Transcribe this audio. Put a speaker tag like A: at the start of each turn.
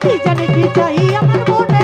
A: কি জানি কি চাই আমার মনে?